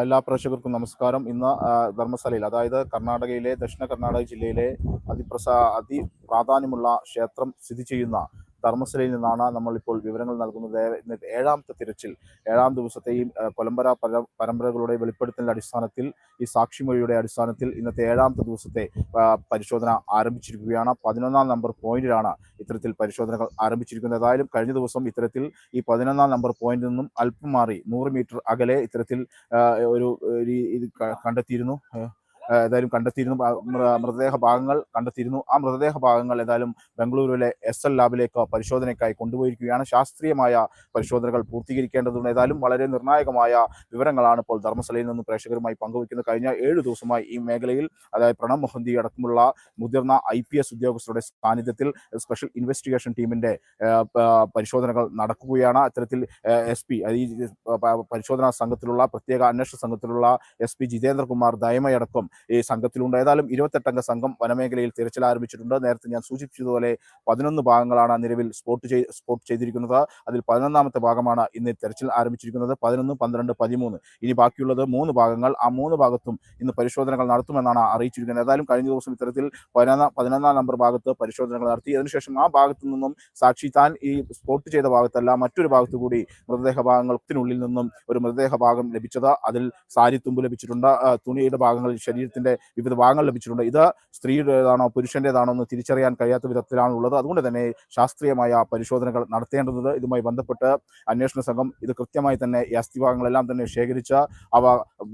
എല്ലാ പ്രേക്ഷകർക്കും നമസ്കാരം. ഇന്ന് ധർമ്മസ്ഥലയിൽ അതായത് കർണാടകയിലെ ദക്ഷിണ കർണാടക ജില്ലയിലെ അതിപ്രസാ അതി പ്രാധാന്യമുള്ള ക്ഷേത്രം സ്ഥിതി ചെയ്യുന്ന ധർമ്മസ്ഥലയിൽ നിന്നാണ് നമ്മളിപ്പോൾ വിവരങ്ങൾ നൽകുന്നത്. ഇന്ന് ഏഴാമത്തെ തിരച്ചിൽ. ഏഴാം ദിവസത്തെയും കൊലമ്പര പര പരമ്പരകളുടെ വെളിപ്പെടുത്തലിന്റെ അടിസ്ഥാനത്തിൽ ഈ സാക്ഷിമൊഴിയുടെ അടിസ്ഥാനത്തിൽ ഇന്നത്തെ ഏഴാമത്തെ ദിവസത്തെ പരിശോധന ആരംഭിച്ചിരിക്കുകയാണ്. പതിനൊന്നാം നമ്പർ പോയിന്റിലാണ് ഇത്തരത്തിൽ പരിശോധനകൾ ആരംഭിച്ചിരിക്കുന്നത്. ഏതായാലും കഴിഞ്ഞ ദിവസം ഇത്തരത്തിൽ ഈ പതിനൊന്നാം നമ്പർ പോയിന്റിൽ നിന്നും അല്പം മാറി നൂറ് മീറ്റർ അകലെ ഇത്തരത്തിൽ ഒരു ഇത് കണ്ടെത്തിയിരുന്നു. ഏതായാലും കണ്ടെത്തിയിരുന്നു. മൃതദേഹ ഭാഗങ്ങൾ കണ്ടെത്തിയിരുന്നു. ആ മൃതദേഹ ഭാഗങ്ങൾ ഏതായാലും ബംഗളൂരുവിലെ എസ് എൽ ലാബിലേക്ക് പരിശോധനയ്ക്കായി കൊണ്ടുപോയിരിക്കുകയാണ്. ശാസ്ത്രീയമായ പരിശോധനകൾ പൂർത്തീകരിക്കേണ്ടതുണ്ട്. ഏതായാലും വളരെ നിർണായകമായ വിവരങ്ങളാണ് ഇപ്പോൾ ധർമ്മസ്ഥലയിൽ നിന്ന് പ്രേക്ഷകരുമായി പങ്കുവയ്ക്കുന്നത്. കഴിഞ്ഞ ഏഴ് ദിവസമായി ഈ മേഖലയിൽ അതായത് പ്രണബ് മൊഹന്തി അടക്കമുള്ള മുതിർന്ന ഐ പി എസ് ഉദ്യോഗസ്ഥരുടെ സാന്നിധ്യത്തിൽ സ്പെഷ്യൽ ഇൻവെസ്റ്റിഗേഷൻ ടീമിന്റെ പരിശോധനകൾ നടക്കുകയാണ്. അത്തരത്തിൽ എസ് പി ഈ പരിശോധനാ സംഘത്തിലുള്ള പ്രത്യേക അന്വേഷണ സംഘത്തിലുള്ള എസ് പി ജിതേന്ദ്രകുമാർ ദയമയടക്കം ഈ സംഘത്തിലുണ്ട്. ഏതായാലും ഇരുപത്തെട്ടംഗ സംഘം വനമേഖലയിൽ തിരച്ചിൽ ആരംഭിച്ചിട്ടുണ്ട്. നേരത്തെ ഞാൻ സൂചിപ്പിച്ചതുപോലെ പതിനൊന്ന് ഭാഗങ്ങളാണ് നിലവിൽ സ്പോട്ട് ചെയ് സ്പോട്ട് ചെയ്തിരിക്കുന്നത്. അതിൽ പതിനൊന്നാമത്തെ ഭാഗമാണ് ഇന്ന് തിരച്ചിൽ ആരംഭിച്ചിരിക്കുന്നത്. പതിനൊന്ന് പന്ത്രണ്ട് പതിമൂന്ന്. ഇനി ബാക്കിയുള്ളത് മൂന്ന് ഭാഗങ്ങൾ. ആ മൂന്ന് ഭാഗത്തും ഇന്ന് പരിശോധനകൾ നടത്തുമെന്നാണ് അറിയിച്ചിരിക്കുന്നത്. ഏതായാലും കഴിഞ്ഞ ദിവസം ഇത്തരത്തിൽ പതിനൊന്നാം പതിനൊന്നാം നമ്പർ ഭാഗത്ത് പരിശോധനകൾ നടത്തി. അതിനുശേഷം ആ ഭാഗത്തു നിന്നും സാക്ഷി താൻ ഈ സ്പോട്ട് ചെയ്ത ഭാഗത്തല്ല മറ്റൊരു ഭാഗത്തു കൂടി മൃതദേഹ ഭാഗങ്ങൾക്കിനുള്ളിൽ നിന്നും ഒരു മൃതദേഹ ഭാഗം ലഭിച്ചത്. അതിൽ സാരി തുമ്പ് ലഭിച്ചിട്ടുണ്ട്. തുണിയുടെ ഭാഗങ്ങളിൽ ഭാഗങ്ങൾ ശരീരത്തിന്റെ വിവിധ ഭാഗങ്ങൾ ലഭിച്ചിട്ടുണ്ട്. ഇത് സ്ത്രീയുടേതാണോ പുരുഷന്റേതാണോ എന്ന് തിരിച്ചറിയാൻ കഴിയാത്ത വിധത്തിലാണ് ഉള്ളത് അതുകൊണ്ട് തന്നെ ശാസ്ത്രീയമായ പരിശോധനകൾ നടത്തേണ്ടത് ഇതുമായി ബന്ധപ്പെട്ട് അന്വേഷണ സംഘം ഇത് കൃത്യമായി തന്നെ ഈ അസ്ഥിഭാഗങ്ങളെല്ലാം തന്നെ ശേഖരിച്ച് അവ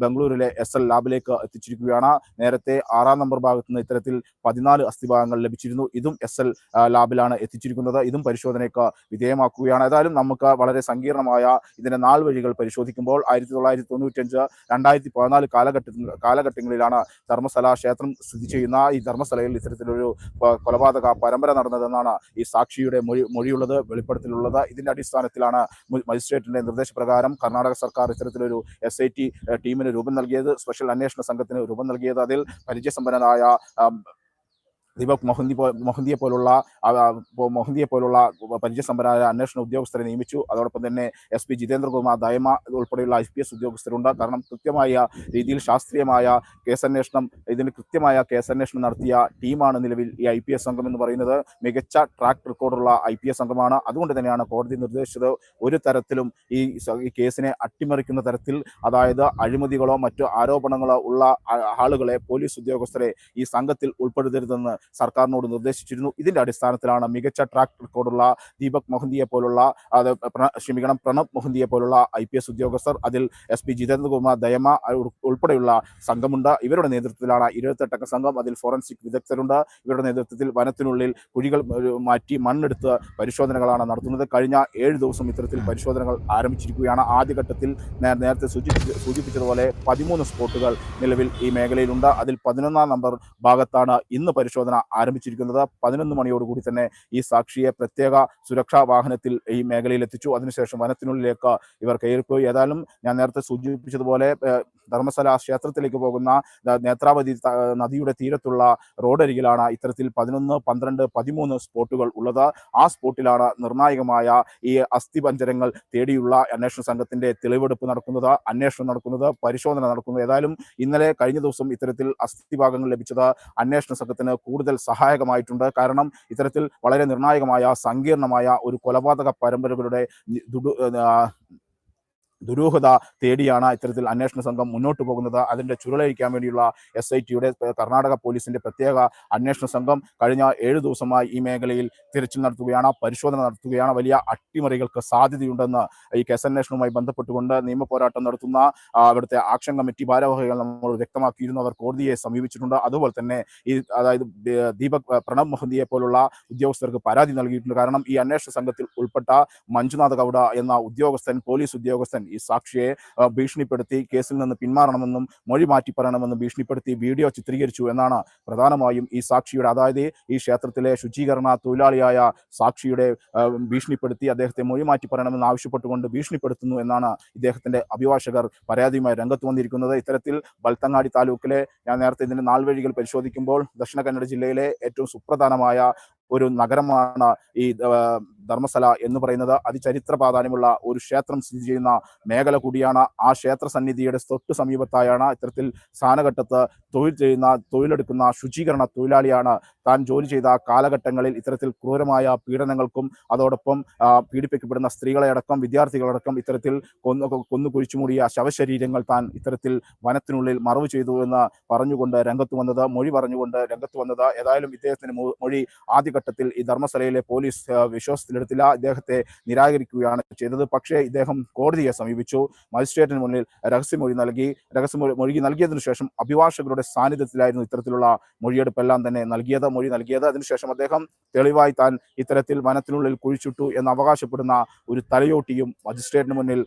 ബംഗളൂരിലെ എസ് എൽ ലാബിലേക്ക് എത്തിച്ചിരിക്കുകയാണ്. നേരത്തെ ആറാം നമ്പർ ഭാഗത്ത് നിന്ന് ഇത്തരത്തിൽ പതിനാല് അസ്ഥിഭാഗങ്ങൾ ലഭിച്ചിരുന്നു. ഇതും എസ് എൽ ലാബിലാണ് എത്തിച്ചിരിക്കുന്നത്. ഇതും പരിശോധനയ്ക്ക് വിധേയമാക്കുകയാണ്. ഏതായാലും നമുക്ക് വളരെ സങ്കീർണമായ ഇതിന്റെ നാൾ വഴികൾ പരിശോധിക്കുമ്പോൾ ആയിരത്തി തൊള്ളായിരത്തി തൊണ്ണൂറ്റഞ്ച് രണ്ടായിരത്തി പതിനാല് കാലഘട്ടത്തിൽ കാലഘട്ടങ്ങളിലാണ് ധർമ്മസ്ഥല ക്ഷേത്രം സ്ഥിതി ചെയ്യുന്ന ഈ ധർമ്മസ്ഥലയിൽ ഇത്തരത്തിലൊരു കൊലപാതക പരമ്പര നടന്നതെന്നാണ് ഈ സാക്ഷിയുടെ മൊഴി മൊഴിയുള്ളത് വെളിപ്പെടുത്തലുള്ളത്. ഇതിന്റെ അടിസ്ഥാനത്തിലാണ് മജിസ്ട്രേറ്റിന്റെ നിർദ്ദേശപ്രകാരം കർണാടക സർക്കാർ ഇത്തരത്തിലൊരു എസ് ഐ ടി ടീമിന് രൂപം നൽകിയത് സ്പെഷ്യൽ അന്വേഷണ സംഘത്തിന് രൂപം നൽകിയത്. അതിൽ പരിചയസമ്പന്നനായ ദീപക് മൊഹന്തി മൊഹന്തിയെ പോലുള്ള മൊഹന്തിയെ പോലുള്ള പരിചയസമ്പന്നരായ അന്വേഷണ ഉദ്യോഗസ്ഥരെ നിയമിച്ചു. അതോടൊപ്പം തന്നെ എസ് പി ജിതേന്ദ്രകുമാർ ദയമ ഉൾപ്പെടെയുള്ള ഐ പി എസ് ഉദ്യോഗസ്ഥരുണ്ട്. കാരണം കൃത്യമായ രീതിയിൽ ശാസ്ത്രീയമായ കേസന്വേഷണം ഇതിന് കൃത്യമായ കേസന്വേഷണം നടത്തിയ ടീമാണ് നിലവിൽ ഈ ഐ പി എസ് സംഘം എന്ന് പറയുന്നത്. മികച്ച ട്രാക്ക് റെക്കോർഡുള്ള ഐ പി എസ് സംഘമാണ്. അതുകൊണ്ട് തന്നെയാണ് കോടതി നിർദ്ദേശിച്ചത് ഒരു തരത്തിലും ഈ കേസിനെ അട്ടിമറിക്കുന്ന തരത്തിൽ അതായത് അഴിമതികളോ മറ്റു ആരോപണങ്ങളോ ഉള്ള ആളുകളെ പോലീസ് ഉദ്യോഗസ്ഥരെ ഈ സംഘത്തിൽ ഉൾപ്പെടുത്തരുതെന്ന് സർക്കാരിനോട് നിർദ്ദേശിച്ചിരുന്നു. ഇതിന്റെ അടിസ്ഥാനത്തിലാണ് മികച്ച ട്രാക്ക് റെക്കോർഡുള്ള ദീപക് മൊഹന്തിയെ പോലുള്ള അത് ക്ഷമിക്കണം പ്രണബ് മൊഹന്തിയെ പോലുള്ള ഐ പി എസ് ഉദ്യോഗസ്ഥർ അതിൽ എസ് പി ജിതേന്ദ്രകുമാർ ദയമ ഉൾപ്പെടെയുള്ള സംഘമുണ്ട്. ഇവരുടെ നേതൃത്വത്തിലാണ് ഇരുപത്തെട്ടംഗ സംഘം. അതിൽ ഫോറൻസിക് വിദഗ്ധരുണ്ട്. ഇവരുടെ നേതൃത്വത്തിൽ വനത്തിനുള്ളിൽ കുഴികൾ മാറ്റി മണ്ണെടുത്ത് പരിശോധനകളാണ് നടത്തുന്നത്. കഴിഞ്ഞ ഏഴ് ദിവസം ഇത്തരത്തിൽ പരിശോധനകൾ ആരംഭിച്ചിരിക്കുകയാണ്. ആദ്യഘട്ടത്തിൽ നേരത്തെ സൂചിപ്പിച്ചതുപോലെ പതിമൂന്ന് സ്പോട്ടുകൾ നിലവിൽ ഈ മേഖലയിലുണ്ട്. അതിൽ പതിനൊന്നാം നമ്പർ ഭാഗത്താണ് ഇന്ന് പരിശോധന ആരംഭിച്ചിരിക്കുന്നത്. പതിനൊന്ന് മണിയോടുകൂടി തന്നെ ഈ സാക്ഷിയെ പ്രത്യേക സുരക്ഷാ വാഹനത്തിൽ ഈ മേഖലയിൽ എത്തിച്ചു അതിനുശേഷം വനത്തിനുള്ളിലേക്ക് ഇവർ കയറിപ്പോയി. ഏതായാലും ഞാൻ നേരത്തെ സൂചിപ്പിച്ചതുപോലെ ധർമ്മസ്ഥല ക്ഷേത്രത്തിലേക്ക് പോകുന്ന നേത്രാവതി നദിയുടെ തീരത്തുള്ള റോഡരികിലാണ് ഇത്തരത്തിൽ പതിനൊന്ന് പന്ത്രണ്ട് പതിമൂന്ന് സ്പോട്ടുകൾ ഉള്ളത്. ആ സ്പോട്ടിലാണ് നിർണായകമായ ഈ അസ്ഥിപഞ്ജരങ്ങൾ തേടിയുള്ള അന്വേഷണ സംഘത്തിന്റെ തെളിവെടുപ്പ് നടക്കുന്നത് അന്വേഷണം നടക്കുന്നത് പരിശോധന നടക്കുന്നത്. ഏതായാലും ഇന്നലെ കഴിഞ്ഞ ദിവസം ഇത്തരത്തിൽ അസ്ഥിഭാഗങ്ങൾ ലഭിച്ചത് അന്വേഷണ സംഘത്തിന് കൂടുതൽ സഹായകമായിട്ടുണ്ട്. കാരണം ഇത്തരത്തിൽ വളരെ നിർണായകമായ സങ്കീർണമായ ഒരു കൊലപാതക പരമ്പരകളുടെ ദുരൂഹത തേടിയാണ് ഇത്തരത്തിൽ അന്വേഷണ സംഘം മുന്നോട്ട് പോകുന്നത്. അതിന്റെ ചുരുളഴിക്കാൻ വേണ്ടിയുള്ള എസ് ഐ ടിയുടെ കർണാടക പോലീസിന്റെ പ്രത്യേക അന്വേഷണ സംഘം കഴിഞ്ഞ ഏഴു ദിവസമായി ഈ മേഖലയിൽ തിരച്ചിൽ നടത്തുകയാണ് പരിശോധന നടത്തുകയാണ്. വലിയ അട്ടിമറികൾക്ക് സാധ്യതയുണ്ടെന്ന് ഈ കേസന്വേഷണവുമായി ബന്ധപ്പെട്ടുകൊണ്ട് നിയമപോരാട്ടം നടത്തുന്ന അവിടുത്തെ ആക്ഷൻ കമ്മിറ്റി ഭാരവാഹികൾ നമ്മൾ വ്യക്തമാക്കിയിരുന്നു. അവർ കോടതിയെ സമീപിച്ചിട്ടുണ്ട്. അതുപോലെ തന്നെ ഈ അതായത് ദീപക് പ്രണബ് മൊഹന്തിയെ പോലുള്ള ഉദ്യോഗസ്ഥർക്ക് പരാതി നൽകിയിട്ടുണ്ട്. കാരണം ഈ അന്വേഷണ സംഘത്തിൽ ഉൾപ്പെട്ട മഞ്ജുനാഥ് ഗൗഡ എന്ന ഉദ്യോഗസ്ഥൻ പോലീസ് ഉദ്യോഗസ്ഥൻ ഈ സാക്ഷിയെ ഭീഷണിപ്പെടുത്തി കേസിൽ നിന്ന് പിന്മാറണമെന്നും മൊഴി മാറ്റി പറയണമെന്നും ഭീഷണിപ്പെടുത്തി വീഡിയോ ചിത്രീകരിച്ചു എന്നാണ് പ്രധാനമായും ഈ സാക്ഷിയുടെ അതായത് ഈ ക്ഷേത്രത്തിലെ ശുചീകരണ തൊഴിലാളിയായ സാക്ഷിയുടെ ഭീഷണിപ്പെടുത്തി അദ്ദേഹത്തെ മൊഴി മാറ്റി പറയണമെന്ന് ആവശ്യപ്പെട്ടുകൊണ്ട് ഭീഷണിപ്പെടുത്തുന്നു എന്നാണ് ഇദ്ദേഹത്തിന്റെ അഭിഭാഷകർ പരാതിയുമായി രംഗത്ത് വന്നിരിക്കുന്നത്. ഇത്തരത്തിൽ ബൽത്തങ്ങാടി താലൂക്കിലെ ഞാൻ നേരത്തെ ഇതിന്റെ നാൾവഴികൾ പരിശോധിക്കുമ്പോൾ ദക്ഷിണ കന്നഡ ജില്ലയിലെ ഏറ്റവും സുപ്രധാനമായ ഒരു നഗരമാണ് ഈ ധർമ്മസ്ഥല എന്ന് പറയുന്നത് അതിചരിത്ര പ്രാധാന്യമുള്ള ഒരു ക്ഷേത്രം സ്ഥിതി ചെയ്യുന്ന മേഖല കൂടിയാണ്. ആ ക്ഷേത്ര സന്നിധിയുടെ തൊട്ട് സമീപത്തായാണ് ഇത്തരത്തിൽ സ്ഥാനഘട്ടത്ത് തൊഴിൽ ചെയ്യുന്ന തൊഴിലെടുക്കുന്ന ശുചീകരണ തൊഴിലാളിയാണ് താൻ ജോലി ചെയ്ത കാലഘട്ടങ്ങളിൽ ഇത്തരത്തിൽ ക്രൂരമായ പീഡനങ്ങൾക്കും അതോടൊപ്പം പീഡിപ്പിക്കപ്പെടുന്ന സ്ത്രീകളെ അടക്കം വിദ്യാർത്ഥികളടക്കം ഇത്തരത്തിൽ കൊന്നു കൊന്നു കുഴിച്ചുമൂടിയ ശവശരീരങ്ങൾ താൻ ഇത്തരത്തിൽ വനത്തിനുള്ളിൽ മറവ് ചെയ്തു എന്ന് പറഞ്ഞുകൊണ്ട് രംഗത്ത് വന്നത് മൊഴി പറഞ്ഞുകൊണ്ട് രംഗത്ത് വന്നത്. ഏതായാലും ഇദ്ദേഹത്തിന് മൊഴി ആദ്യഘട്ടത്തിൽ ഈ ധർമ്മസ്ഥലയിലെ പോലീസ് ആ, വിശ്വാസത്തിലെടുത്തില്ല ഇദ്ദേഹത്തെ നിരാകരിക്കുകയാണ് ചെയ്തത്. പക്ഷേ ഇദ്ദേഹം കോടതിയെ സമീപിച്ചു. മജിസ്ട്രേറ്റിന് മുന്നിൽ രഹസ്യമൊഴി നൽകി. രഹസ്യമൊഴി മൊഴി നൽകിയതിനു ശേഷം അഭിഭാഷകരുടെ സാന്നിധ്യത്തിലായിരുന്നു ഇത്തരത്തിലുള്ള മൊഴിയെടുപ്പെല്ലാം തന്നെ നൽകിയത്. മൊഴി നൽകിയത്. അതിനുശേഷം അദ്ദേഹം തെളിവായി താൻ ഇത്തരത്തിൽ വനത്തിനുള്ളിൽ കുഴിച്ചിട്ടു എന്ന് അവകാശപ്പെടുന്ന ഒരു തലയോട്ടിയും മജിസ്ട്രേറ്റിന് മുന്നിൽ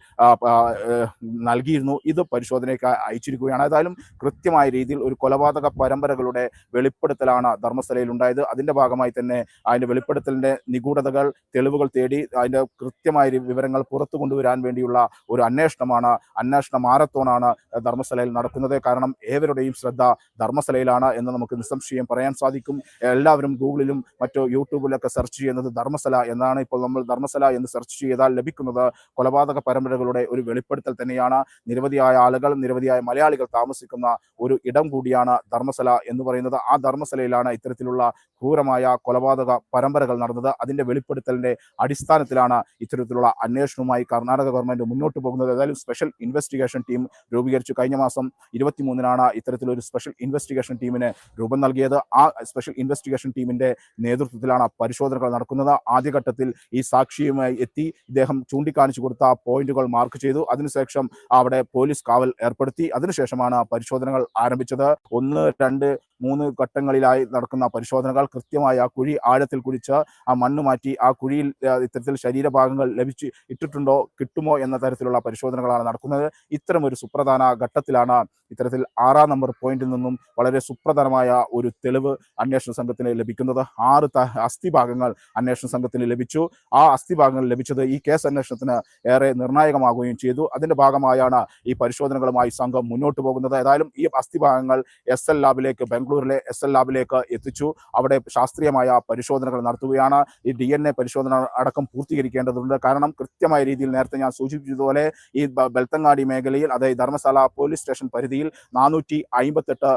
നൽകിയിരുന്നു. ഇത് പരിശോധനയ്ക്ക് അയച്ചിരിക്കുകയാണ്. ഏതായാലും കൃത്യമായ രീതിയിൽ ഒരു കൊലപാതക പരമ്പരകളുടെ വെളിപ്പെടുത്തലാണ് ധർമ്മസ്ഥലയിൽ ഉണ്ടായത് അതിന്റെ ഭാഗമായി തന്നെ അതിന്റെ വെളിപ്പെടുത്തലിന്റെ നിഗൂഢതകൾ തെളിവുകൾ തേടി അതിന്റെ കൃത്യമായ വിവരങ്ങൾ പുറത്തു കൊണ്ടുവരാൻ വേണ്ടിയുള്ള ഒരു അന്വേഷണമാണ്. അന്വേഷണ മാരത്തോണാണ് ധർമ്മസ്ഥലയിൽ നടക്കുന്നത്. കാരണം ഏവരുടെയും ശ്രദ്ധ ധർമ്മസ്ഥലയിലാണ് എന്ന് നമുക്ക് നിസ്സംശയം പറയാൻ സാധിക്കും. എല്ലാവരും ഗൂഗിളിലും മറ്റോ യൂട്യൂബിലൊക്കെ സെർച്ച് ചെയ്യുന്നത് ധർമ്മസ്ഥല എന്നാണ്. ഇപ്പോൾ നമ്മൾ ധർമ്മസ്ഥല എന്ന് സെർച്ച് ചെയ്താൽ ലഭിക്കുന്നത് കൊലപാതക പരമ്പരകളുടെ ഒരു വെളിപ്പെടുത്തൽ തന്നെയാണ്. നിരവധിയായ ആളുകൾ നിരവധിയായ മലയാളികൾ താമസിക്കുന്ന ഒരു ഇടം കൂടിയാണ് ധർമ്മസ്ഥല എന്ന് പറയുന്നത്. ആ ധർമ്മസ്ഥലയിലാണ് ഇത്തരത്തിലുള്ള ക്രൂരമായ കൊലപാതക പരമ്പരകൾ നടന്നത്. അതിന്റെ അതിന്റെ വെളിപ്പെടുത്തലിന്റെ അടിസ്ഥാനത്തിലാണ് ഇത്തരത്തിലുള്ള അന്വേഷണവുമായി കർണാടക ഗവൺമെന്റ് മുന്നോട്ട് പോകുന്നത്. ഏതായാലും സ്പെഷ്യൽ ഇൻവെസ്റ്റിഗേഷൻ ടീം രൂപീകരിച്ചു. കഴിഞ്ഞ മാസം ഇരുപത്തിമൂന്നിനാണ് ഇത്തരത്തിലൊരു സ്പെഷ്യൽ ഇൻവെസ്റ്റിഗേഷൻ ടീമിന് രൂപം നൽകിയത്. ആ സ്പെഷ്യൽ ഇൻവെസ്റ്റിഗേഷൻ ടീമിന്റെ നേതൃത്വത്തിലാണ് പരിശോധനകൾ നടക്കുന്നത്. ആദ്യഘട്ടത്തിൽ ഈ സാക്ഷിയുമായി എത്തി ഇദ്ദേഹം ചൂണ്ടിക്കാണിച്ചു കൊടുത്ത പോയിന്റുകൾ മാർക്ക് ചെയ്തു. അതിനുശേഷം അവിടെ പോലീസ് കാവൽ ഏർപ്പെടുത്തി. അതിനുശേഷമാണ് പരിശോധനകൾ ആരംഭിച്ചത്. ഒന്ന് രണ്ട് മൂന്ന് ഘട്ടങ്ങളിലായി നടക്കുന്ന പരിശോധനകൾ കൃത്യമായി ആ കുഴി ആഴത്തിൽ കുഴിച്ച് ആ മണ്ണ് മാറ്റി ആ കുഴിയിൽ ഇത്തരത്തിൽ ശരീരഭാഗങ്ങൾ ലഭിച്ചു ഇട്ടിട്ടുണ്ടോ കിട്ടുമോ എന്ന തരത്തിലുള്ള പരിശോധനകളാണ് നടക്കുന്നത്. ഇത്തരം ഒരു സുപ്രധാന ഘട്ടത്തിലാണ് ഇത്തരത്തിൽ ആറാം നമ്പർ പോയിന്റിൽ നിന്നും വളരെ സുപ്രധാനമായ ഒരു തെളിവ് അന്വേഷണ സംഘത്തിന് ലഭിക്കുന്നത്. ആറ് അസ്ഥിഭാഗങ്ങൾ അന്വേഷണ സംഘത്തിന് ലഭിച്ചു. ആ അസ്ഥിഭാഗങ്ങൾ ലഭിച്ചത് ഈ കേസ് അന്വേഷണത്തിന് ഏറെ നിർണായകമാകുകയും ചെയ്തു. അതിന്റെ ഭാഗമായാണ് ഈ പരിശോധനകളുമായി സംഘം മുന്നോട്ട് പോകുന്നത്. ഏതായാലും ഈ അസ്ഥിഭാഗങ്ങൾ എസ് എൽ ലാബിലേക്ക് ബാംഗ്ലൂരിലെ എസ് എൽ ലാബിലേക്ക് എത്തിച്ചു. അവിടെ ശാസ്ത്രീയമായ പരിശോധനകൾ നടത്തുകയാണ്. ഈ ഡി എൻ എ പരിശോധന അടക്കം പൂർത്തീകരിക്കേണ്ടതുണ്ട്. കാരണം കൃത്യമായ രീതിയിൽ നേരത്തെ ഞാൻ സൂചിപ്പിച്ചതുപോലെ ഈ ബെൽത്തങ്ങാടി മേഖലയിൽ അതായത് ധർമ്മശാല പോലീസ് സ്റ്റേഷൻ പരിധിയിൽ നാനൂറ്റി അമ്പത്തെട്ട്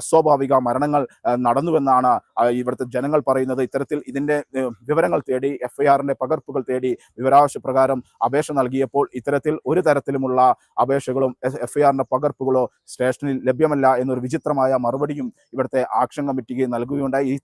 അസ്വാഭാവിക മരണങ്ങൾ നടന്നുവെന്നാണ് ഇവിടുത്തെ ജനങ്ങൾ പറയുന്നത്. ഇത്തരത്തിൽ ഇതിന്റെ വിവരങ്ങൾ തേടി എഫ്ഐആറിന്റെ പകർപ്പുകൾ തേടി വിവരാവശ്യ പ്രകാരം അപേക്ഷ നൽകിയപ്പോൾ ഇത്തരത്തിൽ ഒരു തരത്തിലുമുള്ള അപേക്ഷകളും എഫ്ഐആറിന്റെ പകർപ്പുകളോ സ്റ്റേഷനിൽ ലഭ്യമല്ല എന്നൊരു വിചിത്രമായ മറുപടിയും ഇവിടുത്തെ ആക്ഷൻ കമ്മിറ്റിക്ക് നൽകുകയുണ്ടായി. ഈ